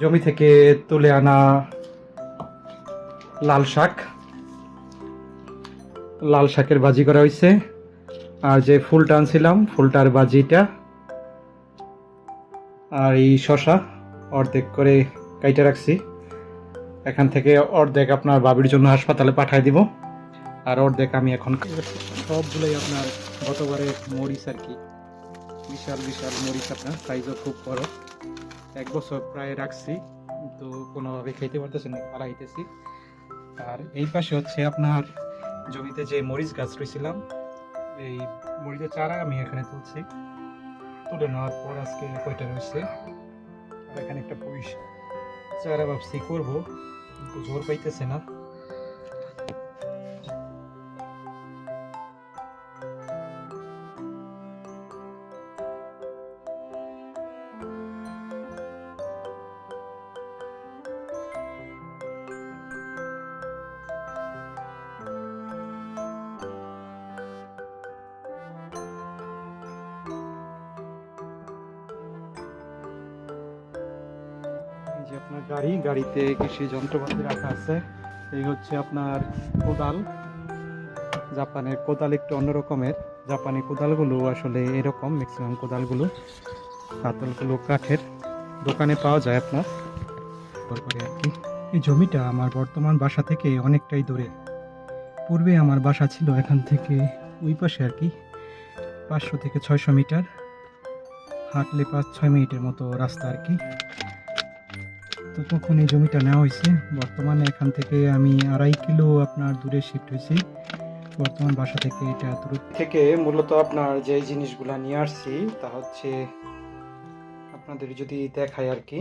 জমি থেকে তুলে আনা লাল শাক। লাল শাকের ভাজি করা হয়েছে। আর যে ফুলটা আনছিলাম, ফুলটার ভাজিটা আর এই শশা অর্ধেক করে কাইটে রাখছি। এখান থেকে অর্ধেক আপনার বাবির জন্য হাসপাতালে পাঠিয়ে দিব। আর অর্ধেক আমি এখন সবগুলোই আপনার গতবারে মরিচ আর কি। বিশাল বিশাল মরিচ আপনার সাইজও খুব বড়। এক বছর প্রায় রাখছি, তো কোনোভাবে খেতে পারতেছি না পালাইতেছি আর এই পাশে হচ্ছে আপনার জমিতে যে মরিচ গাছ রয়েছিলাম এই মরিচের চারা আমি এখানে তুলছি। তুলে নেওয়ার পর আজকে কয়টা রয়েছে আর এখানে একটা পুলিশ চারা ভাবছি করব, কিন্তু জোর পাইতেছে না। গাড়িতে কৃষি যন্ত্রপাতি রাখা আছে। এই হচ্ছে আপনার কোদাল। জাপানের কোদাল একটু অন্য রকমের। জাপানি কোদালগুলো আসলে এরকম ম্যাক্সিমাম কোদালগুলো। কাতলগুলো কাঠের দোকানে পাওয়া যায় আপনার। তারপরে আর কি। এই জমিটা আমার বর্তমান বাসা থেকে অনেকটাই দূরে। পূর্বে আমার বাসা ছিল এখান থেকে ওই পাশে আর কি, পাঁচশো থেকে ছয়শো মিটার। হাঁটলে পাঁচ ছয় মিনিটের মতো রাস্তা আর কি। তো তখন এই জমিটা নেওয়া হয়েছে। বর্তমানে এখান থেকে আমি আড়াই কিলো আপনার দূরে শিফট হয়েছি। বর্তমান বাসা থেকে এটা দূর থেকে মূলত আপনার যে জিনিসগুলা নিয়ে আসছি, তা হচ্ছে আপনাদের যদি দেখায় আর কি।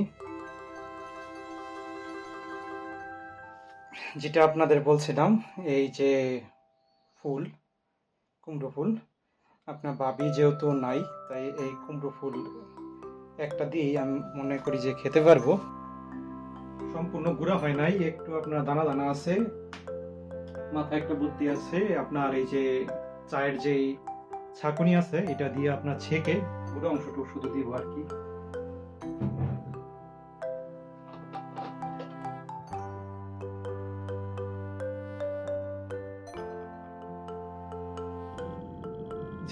যেটা আপনাদের বলছিলাম, এই যে ফুল, কুমড়ো ফুল, আপনার বাবি যেহেতু নাই, তাই এই কুমড়ো ফুল একটা দিয়েই আমি মনে করি যে খেতে পারব। সম্পূর্ণ গুঁড়া হয় নাই, একটু আপনার দানা দানা আছে, মাথায় একটা বুদ্ধি আছে, আপনার এই যে চায়ের যে ছাকুনি আছে, এটা দিয়ে আপনার ছেঁকে পুরো অংশটুকু শুধু দিব আর কি।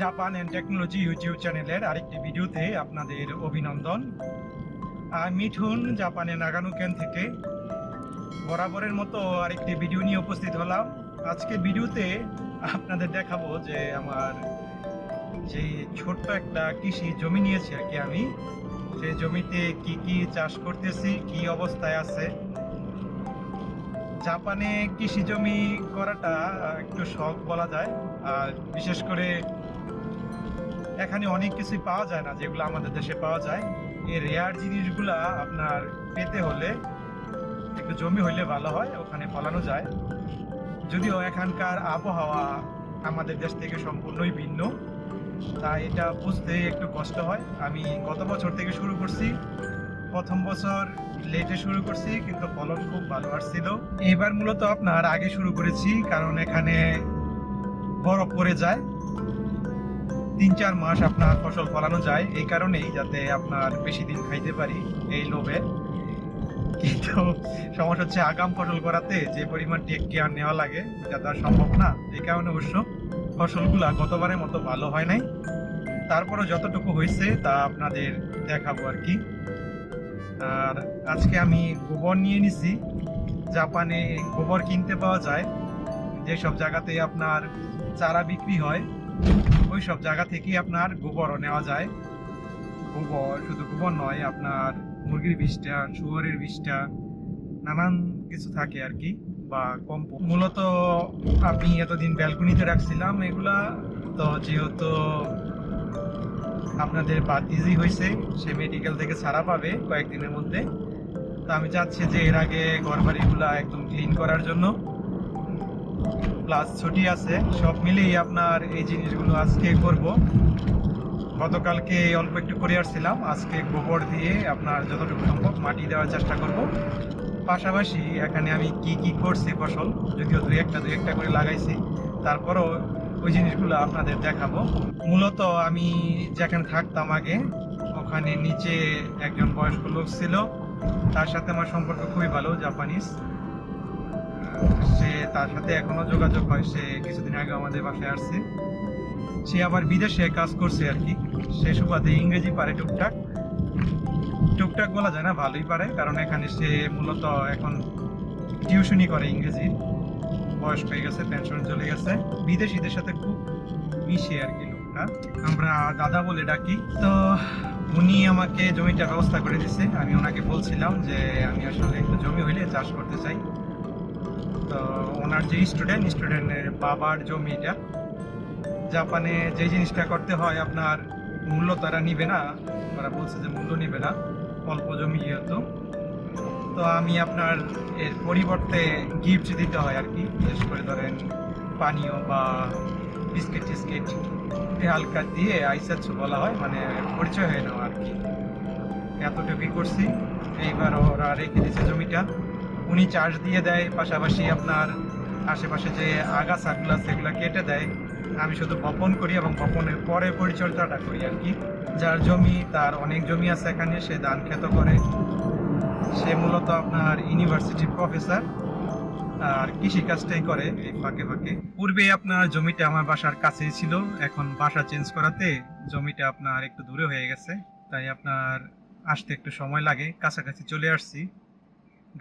জাপান এন্ড টেকনোলজি ইউটিউব চ্যানেলের আরেকটি ভিডিওতে আপনাদের অভিনন্দন। মিঠুন জাপানের নাগানো ক্যান থেকে? বরাবরের মতো আরেকটি ভিডিও নিয়ে উপস্থিত হলাম। আজকে ভিডিওতে আপনাদের দেখাবো যে আমার যে ছোট্ট একটা কৃষি জমি নিয়েছি আর কি আমি। সেই জমিতে কি কি চাষ করতেছি, কি অবস্থায় আছে। জাপানে কৃষি জমি করাটা একটু শখ বলা যায়। আর বিশেষ করে এখানে অনেক কিছুই পাওয়া যায় না যেগুলো আমাদের দেশে পাওয়া যায়। এই রেয়ার জিনিসগুলা আপনার পেতে হলে একটু জমি হইলে ভালো হয়, ওখানে ফলানো যায়। যদিও এখানকার আবহাওয়া আমাদের দেশ থেকে সম্পূর্ণই ভিন্ন, তাই এটা বুঝতে একটু কষ্ট হয়। আমি গত বছর থেকে শুরু করছি, প্রথম বছর লেটে শুরু করছি, কিন্তু ফলন খুব ভালো আসছিল। এবার মূলত আপনার আগে শুরু করেছি, কারণ এখানে বরফ পড়ে যায়। তিন চার মাস আপনার ফসল ফলানো যায়, এই কারণেই যাতে আপনার বেশি দিন খাইতে পারি এই লোভে। কিন্তু সমস্যা হচ্ছে আগাম ফসল করাতে যে পরিমাণ টেক কেয়ার নেওয়া লাগে, এটা তো সম্ভব না। এই কারণে অবশ্য ফসলগুলা গতবারের মতো ভালো হয় নাই। তারপরে যতটুকু হয়েছে তা আপনাদের দেখাবো আর কি। আর আজকে আমি গোবর নিয়ে নিছি। জাপানে গোবর কিনতে পাওয়া যায়। যেসব জায়গাতে আপনার চারা বিক্রি হয় ওই সব জায়গা থেকেই আপনার গোবরও নেওয়া যায়। গোবর শুধু গোবর নয়, আপনার মুরগির বিষটা, শুয়োরের বিষটা, নানান কিছু থাকে আর কি, বা কম মূলত আমি এতদিন ব্যালকনিতে রাখছিলাম এগুলা। তো যেহেতু আপনাদের বাদ ইজি হয়েছে, সে মেডিকেল থেকে ছাড়া পাবে কয়েকদিনের মধ্যে। তো আমি চাচ্ছি যে এর আগে ঘর বাড়িগুলা একদম ক্লিন করার জন্য। প্লাস ছুটি আছে, সব মিলিয়ে আপনার এই জিনিসগুলো আজকে করব। গতকালকে অল্প একটু করে আসছিলাম আজকে গোবর দিয়ে আপনার যতটুকু সম্ভব মাটি দেওয়ার চেষ্টা করব। পাশাপাশি এখানে আমি কি কি করছি ফসল, যদিও দুই একটা দুই একটা করে লাগাইছি, তারপরও ওই জিনিসগুলো আপনাদের দেখাবো। মূলত আমি যেখানে থাকতাম আগে, ওখানে নিচে একজন বয়স্ক লোক ছিল, তার সাথে আমার সম্পর্ক খুবই ভালো, জাপানিজ। সে তার সাথে এখনও যোগাযোগ হয়, সে কিছুদিন আগে আমাদের বাসায় আসছে। সে আবার বিদেশে কাজ করছে আর কি। সে সুবাদে ইংরেজি পারে টুকটাক। টুকটাক বলা যায় না, ভালোই পারে, কারণ এখানে সে মূলত এখন টিউশনই করে ইংরেজি। বয়স হয়ে গেছে পেনশন চলে গেছে। বিদেশিদের সাথে খুব মিশে আর কি লোকটা। আমরা দাদা বলে ডাকি। তো উনি আমাকে জমিটার ব্যবস্থা করে দিছে। আমি ওনাকে বলছিলাম যে, আমি আসলে একটু জমি হইলে চাষ করতে চাই। তো ওনার যে স্টুডেন্ট স্টুডেন্টের বাবার জমিটা জাপানে যে জিনিসটা করতে হয় আপনার মূল্য তারা নিবে না ওরা বলছে যে মূল্য নিবে না, অল্প জমি যেহেতু। তো আমি আপনার এর পরিবর্তে গিফট দিতে হয় আর কি, বিশেষ করে ধরেন পানীয় বা বিস্কিট টিস্কিট হালকা দিয়ে আইসাচ্ছ বলা হয় মানে পরিচয় হয়ে নেওয়া আর কি। এতটুকুই করছি, এইবার ওরা রেখে দিয়েছে জমিটা। উনি চার্জ দিয়ে দেয়, পাশাপাশি আপনার আশেপাশে যে আগাছাগুলো সেগুলো কেটে দেয়। আমি শুধু বপন করি এবং বপনের পরে পরিচর্যাটা করি আর কি। যার জমি, তার অনেক জমি আছে এখানে, সে ধান ক্ষেত করে। সে মূলত আপনার ইউনিভার্সিটির প্রফেসর আর কৃষি কাজটাই করে এই ফাঁকে ফাঁকে। পূর্বে আপনার জমিটা আমার বাসার কাছেই ছিল। এখন বাসা চেঞ্জ করাতে জমিটা আপনার একটু দূরে হয়ে গেছে। তাই আপনার আসতে একটু সময় লাগে। কাছাকাছি চলে আসছি।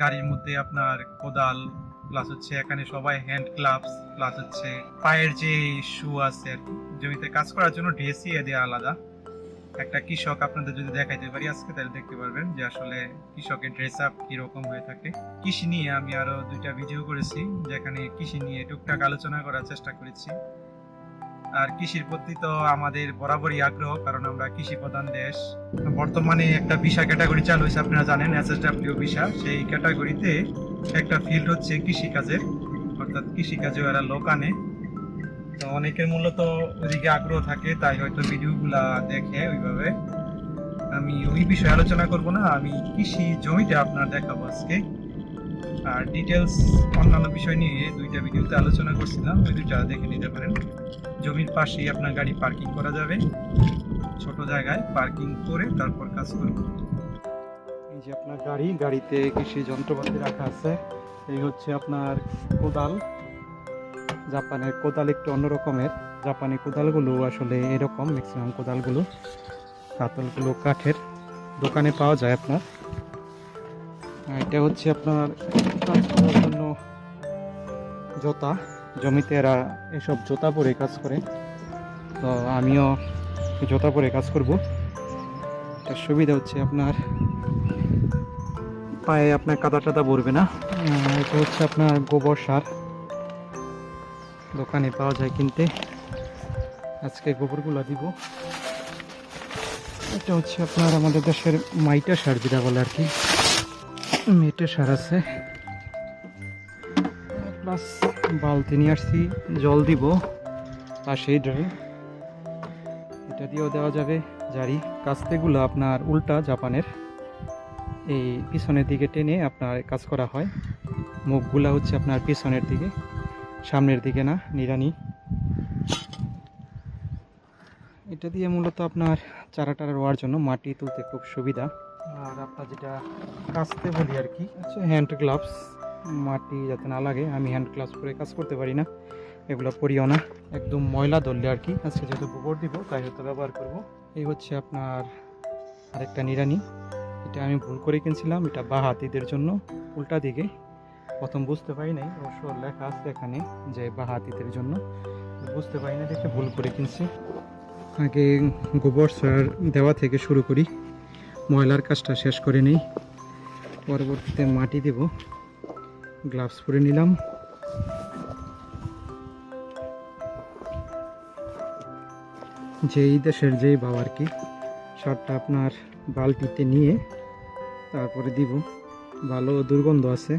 গাড়ির মধ্যে আপনার কোদাল প্লাস হচ্ছে এখানে সবাই হ্যান্ড গ্লাভস প্লাস হচ্ছে পায়ের যে শু আছে আর কি জমিতে কাজ করার জন্য ড্রেসই দেওয়া আলাদা। একটা কৃষক আপনাদের যদি দেখাইতে পারি, আজকে তাহলে দেখতে পারবেন যে আসলে কৃষকের ড্রেস আপ কীরকম হয়ে থাকে। কৃষি নিয়ে আমি আরও দুইটা ভিডিও করেছি, যেখানে কৃষি নিয়ে টুকটাক আলোচনা করার চেষ্টা করেছি। আর কৃষির প্রতি তো আমাদের বরাবরই আগ্রহ, কারণ আমরা কৃষি প্রধান দেশ। বর্তমানে একটা ভিসা ক্যাটাগরি চালু হয়েছে, আপনারা জানেন এস এস ডাব্লিউ ভিসা। সেই ক্যাটাগরিতে একটা ফিল্ড হচ্ছে কৃষিকাজের, অর্থাৎ কৃষিকাজে এরা লোক আনে। তো অনেকের মূলত ওইদিকে আগ্রহ থাকে, তাই হয়তো ভিডিওগুলা দেখে ওইভাবে। আমি ওই বিষয়ে আলোচনা করব না, আমি কৃষি জমিটা আপনার দেখাবো আজকে। আর ডিটেলস অন্যান্য বিষয় নিয়ে দুইটা ভিডিওতে আলোচনা করছিলাম। ওই দুইটা দেখে নিতে পারেন। জমির পাশেই আপনার গাড়ি পার্কিং করা যাবে। ছোট জায়গায় পার্কিং করে তারপর কাজ করব এই যে আপনার গাড়ি, গাড়িতে কৃষি যন্ত্রপাতি রাখা আছে। এই হচ্ছে আপনার কোদাল। জাপানের কোদাল একটু অন্য রকমের। জাপানি কোদালগুলো আসলে এরকম ম্যাক্সিমাম কোদালগুলো। কাতলগুলো কাঠের দোকানে পাওয়া যায় আপনার। এটা হচ্ছে আপনার কাজ করার জন্য জোতা, জমিতে এরা এসব জোতা পরে কাজ করে। তো আমিও জোতা পরে কাজ করব। এটার সুবিধা হচ্ছে আপনার পায়ে আপনার কাদা টাদা পড়বে না। এটা হচ্ছে আপনার গোবর সার। দোকানে পাওয়া যায় কিনতে। আজকে গোবরগুলো দিব। এটা হচ্ছে আপনার আমাদের দেশের মাইটা সার যেটা বলে আর কি। মেটে সার আছে। প্লাস বালতি নিয়ে আসছি, জল দিব পাশেই ড্রেন। এটা দিয়েও দেওয়া যাবে জারি। কাস্তেগুলো আপনার উল্টা জাপানের। এই পিছনের দিকে টেনে আপনার কাজ করা হয়। মুখগুলা হচ্ছে আপনার পিছনের দিকে, সামনের দিকে না নিরানি এটা দিয়ে মূলত আপনার চারা টারা রোয়ার জন্য মাটি তুলতে খুব সুবিধা। আর আপনার যেটা কাস্তে বলি আর কি, হচ্ছে হ্যান্ড গ্লাভস। মাটি যাতে না লাগে, আমি হ্যান্ড গ্লাভস করে কাজ করতে পারি না। এগুলো পরিও না, একদম ময়লা ধরলে আর কি। আজকে যেহেতু গোবর দিব, তাই হয়তো ব্যবহার করব। এই হচ্ছে আপনার আরেকটা নিরানি এটা আমি ভুল করে কিনছিলাম, এটা বা হাতিদের জন্য। উল্টা দিকে, প্রথম বুঝতে পারি নাই, অবশ্য লেখা আছে এখানে যে বা হাতিদের জন্য। বুঝতে পারি না দেখে ভুল করে কিনছি। আগে গোবর সার দেওয়া থেকে শুরু করি। ময়লার কাজটা শেষ করে নেই। পরবর্তীতে মাটি দেব। গ্লাভস পরে নিলাম। যেই দেশের যেই বাবা আর কি সারটা আপনার বালতিতে নিয়ে তারপরে দিব। ভালো দুর্গন্ধ আছে।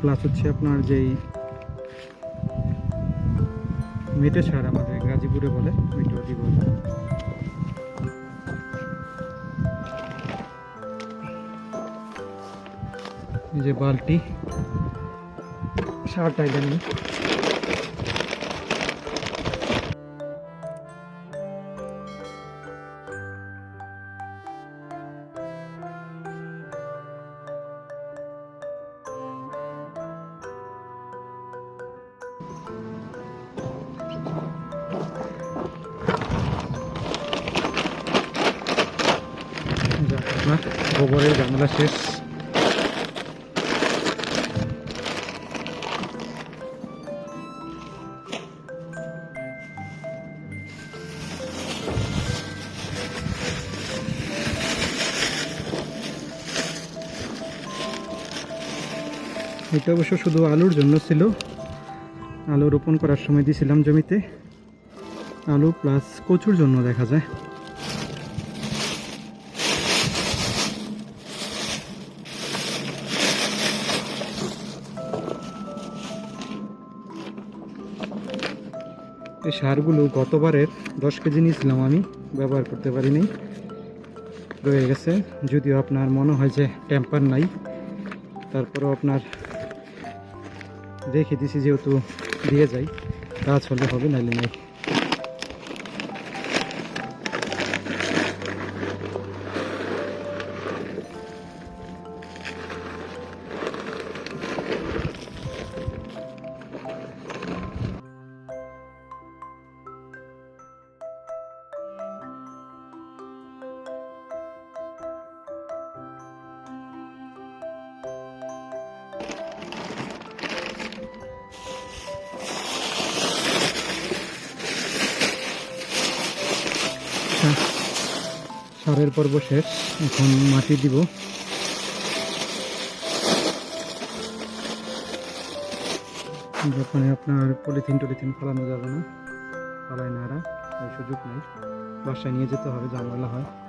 প্লাস হচ্ছে আপনার যেই মেটে সার আমাদের গাজীপুরে বলে ওইটাও দিব এই যে বালটি সারটা জানি গোবরের জানলা শেষ। এটা অবশ্য শুধু আলুর জন্য ছিল। আলু রোপণ করার সময় দিয়েছিলাম জমিতে। আলু প্লাস কচুর জন্য দেখা যায়। এই সারগুলো গতবারের দশ কেজি নিয়েছিলাম আমি, ব্যবহার করতে পারিনি। রয়ে গেছে, যদিও আপনার মনে হয় যে টেম্পার নাই। তারপরেও আপনার রেখে দিছি যেহেতু দিয়ে যাই। কাজ হলে হবে নাইলে নাই। সারের পর্ব শেষ। এখন মাটি দিব। যখন আপনার পলিথিন টলিথিন ফেলানো যাবে না। ফেলায় না এরা, এই সুযোগ নেই। বাসায় নিয়ে যেতে হবে, ঝামেলা হয়।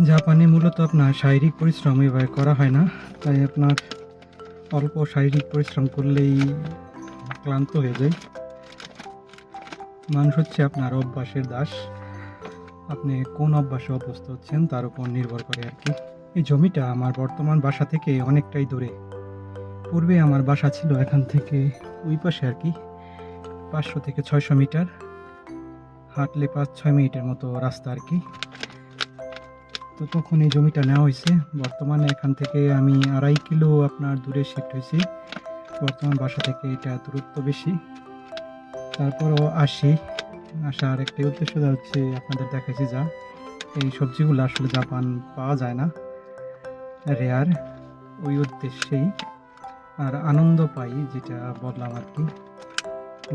জাপানে মূলত আপনার শারীরিক পরিশ্রম এভাবে করা হয় না, তাই আপনার অল্প শারীরিক পরিশ্রম করলেই ক্লান্ত হয়ে যায়। মানুষ হচ্ছে আপনার অভ্যাসের দাস। আপনি কোন অভ্যাসে অভ্যস্ত হচ্ছেন তার উপর নির্ভর করে আর কি। এই জমিটা আমার বর্তমান বাসা থেকে অনেকটাই দূরে। পূর্বে আমার বাসা ছিল এখান থেকে ওই পাশে আর কি, পাঁচশো থেকে ছয়শো মিটার। হাঁটলে পাঁচ ছয় মিনিটের মতো রাস্তা আর কি। তো তখন এই জমিটা নেওয়া হয়েছে। বর্তমানে এখান থেকে আমি আড়াই কিলো আপনার দূরে শিফট হয়েছি। বর্তমান বাসা থেকে এটা দূরত্ব বেশি। তারপরও আসি। আসার একটাই উদ্দেশ্য হচ্ছে আপনাদের দেখাইছি যা। এই সবজিগুলো আসলে জাপান পাওয়া যায় না। রেয়ার। ওই উদ্দেশ্যেই। আর আনন্দ পাই যেটা বললাম আর কি।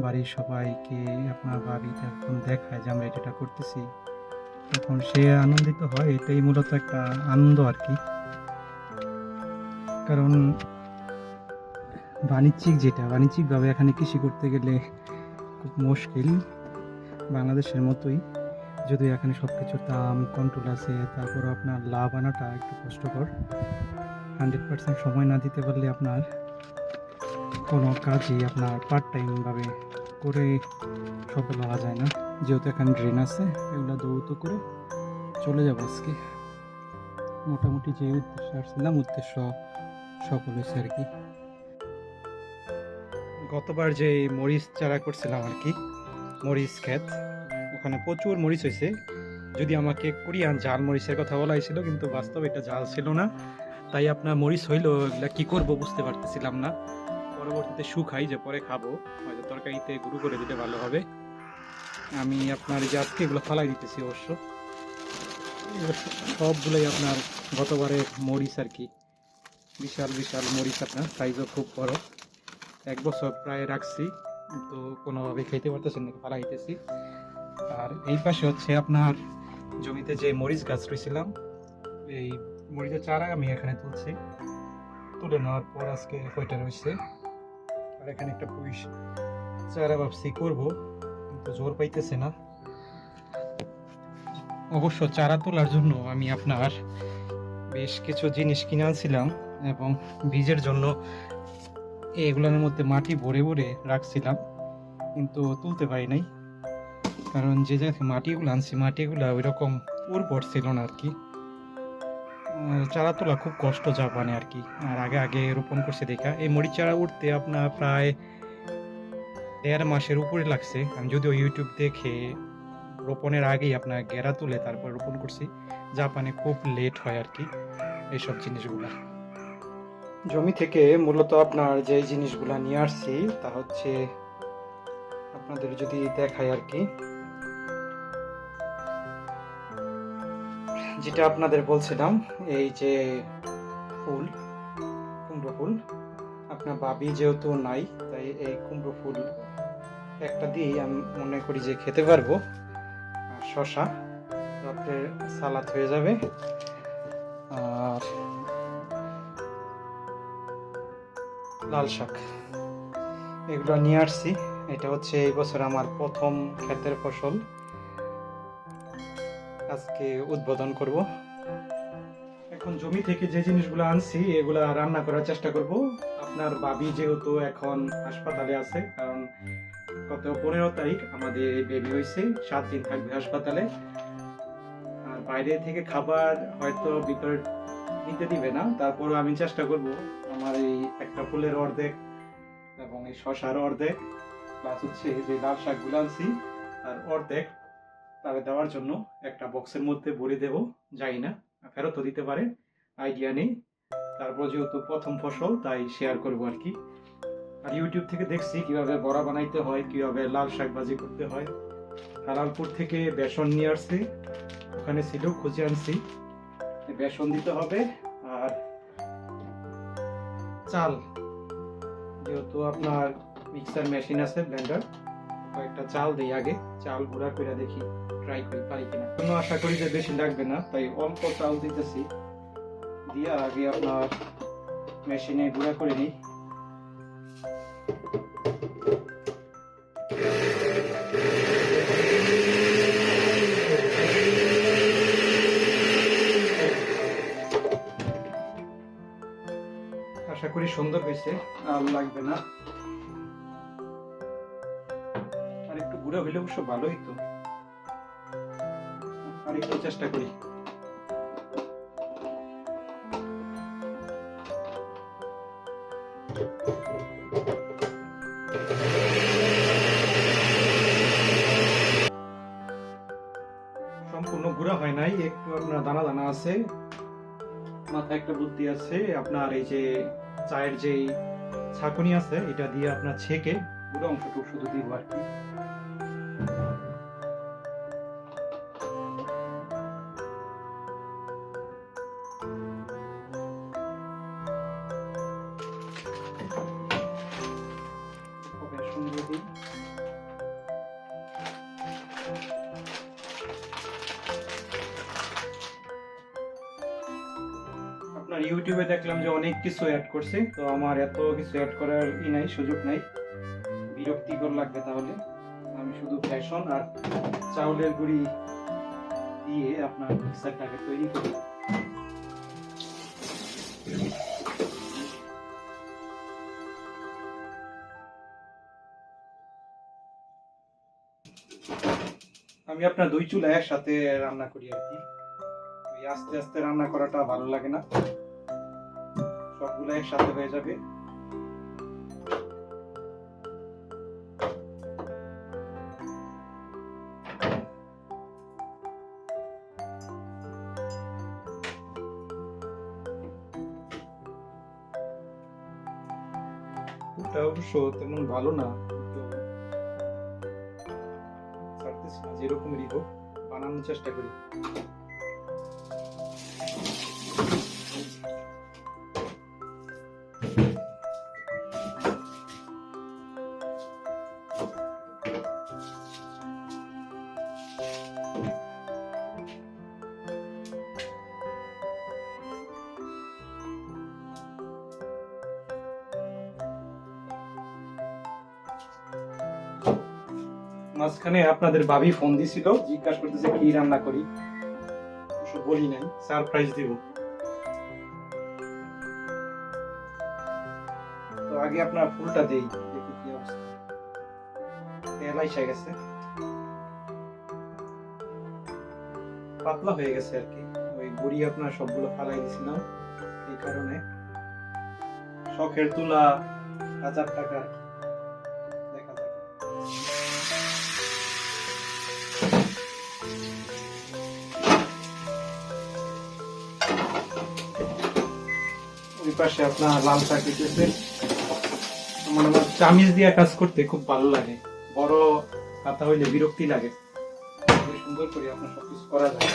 বাড়ির সবাইকে, আপনার ভাবি যখন দেখায় যে আমরা এটা করতেছি। তখন সে আনন্দিত হয়, এটাই মূলত একটা আনন্দ আর কি। কারণ বাণিজ্যিক যেটা, বাণিজ্যিকভাবে এখানে কৃষি করতে গেলে খুব মুশকিল বাংলাদেশের মতোই। যদিও এখানে সব কিছুর দাম কন্ট্রোল আছে, তারপর আপনার লাভ আনাটা একটু কষ্টকর। হান্ড্রেড পার্সেন্ট সময় না দিতে পারলে আপনার কোনো কাজই আপনার পার্ট টাইমভাবে করে সফল হওয়া যায় না। যেহেতু এখানে ড্রেন আছে, এগুলো দৌত করে চলে যাব আজকে। মোটামুটি যে উদ্দেশ্যে আসছিলাম, উদ্দেশ্য সফল হয়েছে আর কি। গতবার যে মরিচ চারা করছিলাম আর কি, মরিচ ক্ষেত, ওখানে প্রচুর মরিচ হয়েছে। যদি আমাকে কোরিয়ান জাল মরিচের কথা বলা হয়েছিল, কিন্তু বাস্তবে এটা জাল ছিল না। তাই আপনার মরিচ হইল, এগুলা কি করব বুঝতে পারতেছিলাম না। পরবর্তীতে শুকাই যে পরে খাব। হয়তো তরকারিতে গুঁড়ো করে দিলে ভালো হবে। আমি আপনার যে আজকে এগুলো ফালাই দিতেছি অবশ্য। সবগুলোই আপনার গতবারের মরিচ আর কি। বিশাল বিশাল মরিচ আপনার সাইজও খুব বড়। এক বছর প্রায় রাখছি, তো কোনোভাবে খেতে পারতেছেন না ফালাইতেছি আর এই পাশে হচ্ছে আপনার জমিতে যে মরিচ গাছ রয়েছিলাম, এই মরিচের চারা আমি এখানে তুলছি। তুলে নেওয়ার পর আজকে কয়টা রয়েছে। আর এখানে একটা পুলিশ চারা ভাবছি করব। জোর পাইতেছে না। অবশ্য চারা তোলার জন্য আমি আপনার বেশ কিছু জিনিস কিনে আনছিলাম এবং বীজের জন্য এগুলোর মধ্যে মাটি ভরে ভরে রাখছিলাম, কিন্তু তুলতে পারি নাই। কারণ যে জায়গায় মাটিগুলো আনছি, মাটিগুলো ওই রকম উর্বর ছিল না আর কি। চারা তোলা খুব কষ্ট জাপানে আর কি। আর আগে আগে রোপণ করছে দেখা। এই মরিচ চারা উঠতে আপনার প্রায় দেড় মাসের উপরে লাগছে। আমি যদিও ইউটিউব দেখে রোপণের আগেই আপনার গেরা তুলে তারপর রোপণ করছি। জাপানে খুব লেট হয় আর কি এইসব জিনিসগুলা। জমি থেকে মূলত আপনার যে জিনিসগুলা নিয়ে আসছি, তা হচ্ছে আপনাদের যদি দেখায় আর কি। যেটা আপনাদের বলছিলাম, এই যে ফুল, কুমড়ো ফুল। আপনার বাবি যেহেতু নাই, তাই এই কুমড়ো ফুল একটা দিয়ে আমি মনে করি যে খেতে পারব। শশা, রাত্রে সালাদ হয়ে যাবে। আর লাল শাক। এগুলো নিয়ে আসছি। এটা হচ্ছে এই বছর আমার প্রথম ক্ষেতের ফসল। আজকে উদ্বোধন করব। এখন জমি থেকে যে জিনিসগুলো আনছি, এগুলা রান্না করার চেষ্টা করব। আপনার বাবি যেহেতু এখন হাসপাতালে আছে গত পনেরো তারিখ আমাদের বেবি হয়েছে, সাত দিন থাকবে হাসপাতালে। আর বাইরে থেকে খাবার হয়তো ভিতরে নিতে দিবে না তারপর আমি চেষ্টা করব আমার এই একটা ফুলের অর্ধেক এবং এই শশার অর্ধেক প্লাস হচ্ছে যে লাল শাকগুলো আনছি, আর অর্ধেক তাকে দেওয়ার জন্য একটা বক্সের মধ্যে ভরে দেব, যাই না, ফেরতও দিতে পারে আইডিয়া নেই। তারপর যেহেতু প্রথম ফসল, তাই শেয়ার করব আর কি। ইউটিউব থেকে দেখছি কীভাবে বড়া বানাইতে হয়, কীভাবে লাল শাক ভাজি করতে হয়। হালালপুর থেকে বেসন নিয়ে আসছি। ওখানে ছিল খুঁজে আনছি। বেসন দিতে হবে আর চাল। যেহেতু আপনার মিক্সার মেশিন আছে ব্লেন্ডার কয়েকটা চাল দিই আগে। চাল গুঁড়া করে দেখি ট্রাই করি, পারি কিনা। কোনো আশা করি যে বেশি লাগবে না, তাই অল্প চাল দিতেছি। দিয়ে আগে আপনার মেশিনে গুঁড়া করে নিই। আশা করি সুন্দর হয়েছে। আর লাগবে না। আর একটু ঘুরে হইলে অবশ্য ভালোই তো। আর একটু চেষ্টা করি। আছে, মাথায় একটা বুদ্ধি আছে, আপনার এই যে চায়ের যে ছাকুনি আছে, এটা দিয়ে আপনার ছেঁকে পুরো অংশটুকু শুধু দিব আর কি। আপনার ইউটিউবে দেখলাম যে অনেক কিছু অ্যাড করছে, তো আমার এত কিছু অ্যাড করার ই নাই, সুযোগ নাই। বিরক্তিকর লাগবে তাহলে। আমি শুধু ফ্যাশন আর চাউলের গুঁড়ি দিয়ে আপনার মিক্সারটাকে তৈরি করি। আমি আপনার দুই চুলা একসাথে রান্না করি আর কি। আস্তে আস্তে রান্না করাটা ভালো লাগে না। সবগুলো একসাথে হয়ে যাবে। অবশ্য তেমন ভালো না যেরকমই হোক বানানোর চেষ্টা করি। মাঝখানে আপনাদের ভাবি ফোন দিছিল, জিজ্ঞাসা করতেছে কি রান্না করি? বলি নাই সারপ্রাইজ দিব। তো আগে আপনার ফুলটা দেই, দেখি কি অবস্থা। তেল আইসা গেছে। পাতলা হয়ে গেছে আর কি। ওই গুড়ি আপনার সবগুলো ফালাই দিছিলাম, এই কারণে। শখের তুলা, হাজার টাকা পাশে আপনার লাল শাক দিতেছে। আমার আমার চামিচ দিয়ে কাজ করতে খুব ভালো লাগে। বড় হাতা হইলে বিরক্তি লাগে। সুন্দর করে আপনার সবকিছু করা যায়।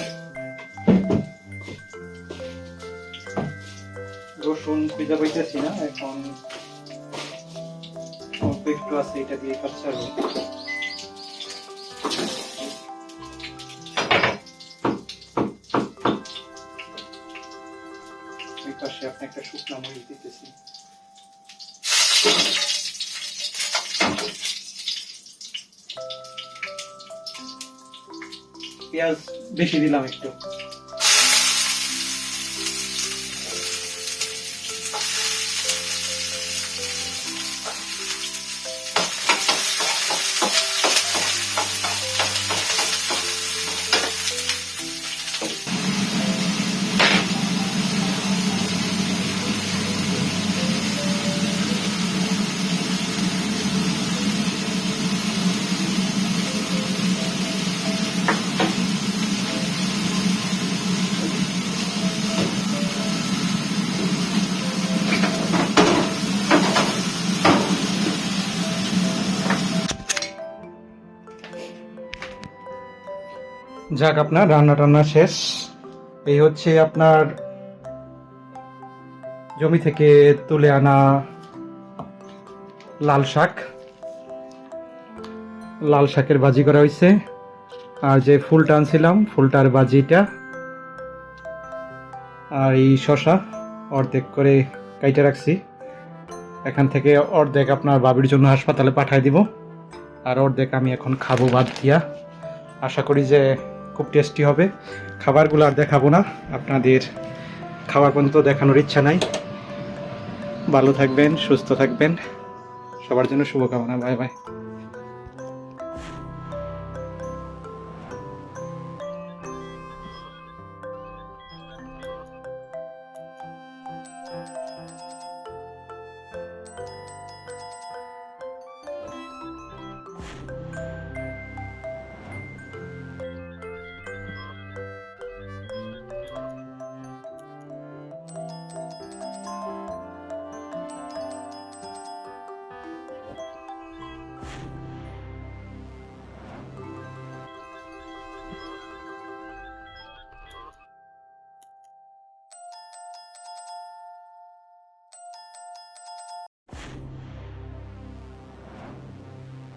রসুন খুঁজে পাইতেছি না, এখন একটু আছে, এটা দিয়ে কাজ ছাড়বো পাশে আপনি একটা শুকনো মরিচ দিতেছি পেঁয়াজ বেশি দিলাম একটু যাক আপনার, রান্না টান্না শেষ। এই হচ্ছে আপনার জমি থেকে তুলে আনা লাল শাক। লাল শাকের ভাজি করা হয়েছে। আর যে ফুলটা আনছিলাম, ফুলটার ভাজিটা আর এই শশা অর্ধেক করে কাইটে রাখছি। এখান থেকে অর্ধেক আপনার বাবির জন্য হাসপাতালে পাঠাই দিব। আর অর্ধেক আমি এখন খাব বাদ দিয়া। আশা করি যে খুব টেস্টি হবে। খাবারগুলো আর দেখাবো না। আপনাদের খাবার পর্যন্ত দেখানোর ইচ্ছা নাই। ভালো থাকবেন, সুস্থ থাকবেন। সবার জন্য শুভকামনা। Bye bye.